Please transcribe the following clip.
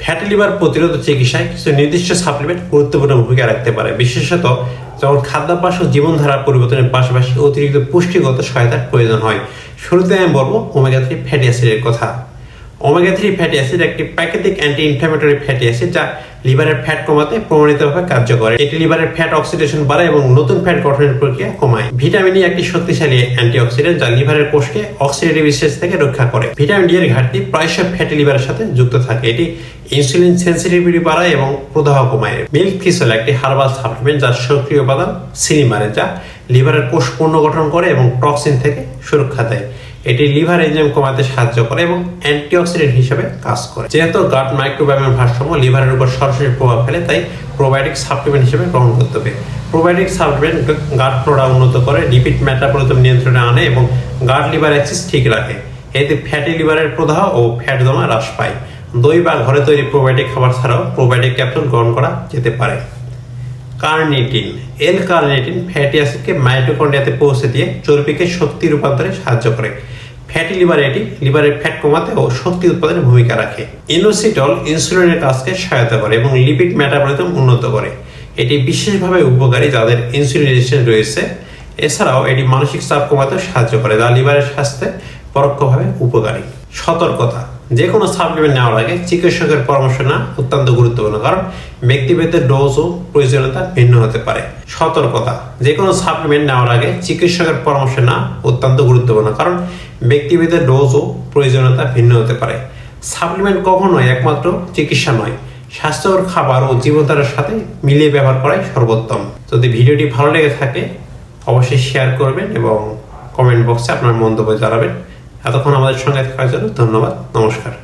Fatty liver প্রতিরোধ চিকিৎসায় কিছু নির্দিষ্ট সাপ্লিমেন্ট গুরুত্বপূর্ণ ভূমিকা রাখতে পারে। বিশেষত যখন খাদ্যাভ্যাস ও জীবনধারা পরিবর্তনের পাশাপাশি অতিরিক্ত পুষ্টিগত সহায়তার প্রয়োজন হয়। শুরুতে আমি বলব ওমেগা থ্রি ফ্যাটি অ্যাসিডের কথা। ওমেগা থ্রি ফ্যাটি অ্যাসিড একটি প্রাকৃতিক অ্যান্টি ইনফ্ল্যামেটরি ফ্যাটি অ্যাসিড যা লিভারের ফ্যাট কমাতে প্রমাণিতভাবে কার্যকর এটি লিভারের ফ্যাট অক্সিডেশন বাড়ায় এবং নতুন ফ্যাট গঠনের প্রক্রিয়া কমায়। ভিটামিন ই একটি শক্তিশালী অ্যান্টিঅক্সিডেন্ট যা লিভারের কোষকে অক্সিডেটিভ স্ট্রেস থেকে রক্ষা করে। ভিটামিন ডি এর ঘাটতি প্রায়শই ফ্যাটি লিভারের সাথে যুক্ত থাকে। এটি ইনসুলিন সেন্সিটিভিটি বাড়ায় এবং প্রদাহ কমায়। মিল্ক থিসল একটি হার্বাল সাপ্লিমেন্ট যার সক্রিয় উপাদান, সিনিমারে, যা লিভারের কোষ পুনর্গঠন করে এবং টক্সিন থেকে সুরক্ষা দেয়। এটি লিভার এনজাইম কমাতে সাহায্য করে এবং অ্যান্টিঅক্সিডেন্ট হিসেবে কাজ করে। যেহেতু গাট মাইক্রোবায়োমের ভারসাম্য লিভারের উপর সরাসরি প্রভাব ফেলে, তাই প্রোবায়োটিক সাপ্লিমেন্ট হিসেবে গ্রহণ করতে হবে। প্রোবায়োটিক সাপ্লিমেন্ট গাট ফ্লোরা উন্নত করে, লিপিড মেটাবলিজম নিয়ন্ত্রণে আনে এবং গাট লিভার অ্যাক্সিস ঠিক রাখে। এতে ফ্যাটি লিভারের প্রদাহ ও ফ্যাট জমা হ্রাস পায়। দই বা ঘরে তৈরি প্রোবায়োটিক খাবার ছাড়াও প্রোবায়োটিক ক্যাপসুল গ্রহণ করা যেতে পারে। কার্নিটিন। এল কার্নিটিন ফ্যাটি অ্যাসিডকে মাইটোকন্ড্রিয়াতে পৌঁছে দিয়ে চর্বিকে শক্তি রূপান্তরে সাহায্য করে। ফ্যাটি লিভার এটি লিভারের ফ্যাট কমাতে ও শক্তি উৎপাদনে ভূমিকা রাখে। ইনোসিটল ইনসুলিনের কাজকে সহায়তা করে এবং লিপিড মেটাবলিজম উন্নত করে। এটি বিশেষভাবে উপকারী যাদের ইনসুলিন রেজিস্ট্যান্স রয়েছে। এছাড়াও এটি মানসিক চাপ কমাতেও সাহায্য করে, যা লিভারের স্বাস্থ্যে পরোক্ষভাবে উপকারী। সতর্কতা। যে কোনো সাপ্লিমেন্ট নেওয়ার আগে চিকিৎসকের পরামর্শ না অত্যন্ত গুরুত্বপূর্ণ, কারণ ব্যক্তিভেদের ডোজ ও প্রয়োজনীয়তা ভিন্ন হতে পারে। সতর্কতা যে কোনো সাপ্লিমেন্ট নেওয়ার আগে চিকিৎসকের পরামর্শ না অত্যন্ত গুরুত্বপূর্ণ, কারণ ব্যক্তিভেদের ডোজ ও প্রয়োজনীয়তা ভিন্ন হতে পারে। সাপ্লিমেন্ট কখনোই একমাত্র চিকিৎসা নয়, স্বাস্থ্যকর খাবার ও জীবনধারার সাথে মিলিয়ে ব্যবহার করাই সর্বোত্তম। যদি ভিডিওটি ভালো লেগে থাকে, অবশ্যই শেয়ার করবেন এবং কমেন্ট বক্সে আপনার মন্তব্য জানাবেন। এতক্ষণ আমাদের সঙ্গে থাকার জন্য ধন্যবাদ নমস্কার।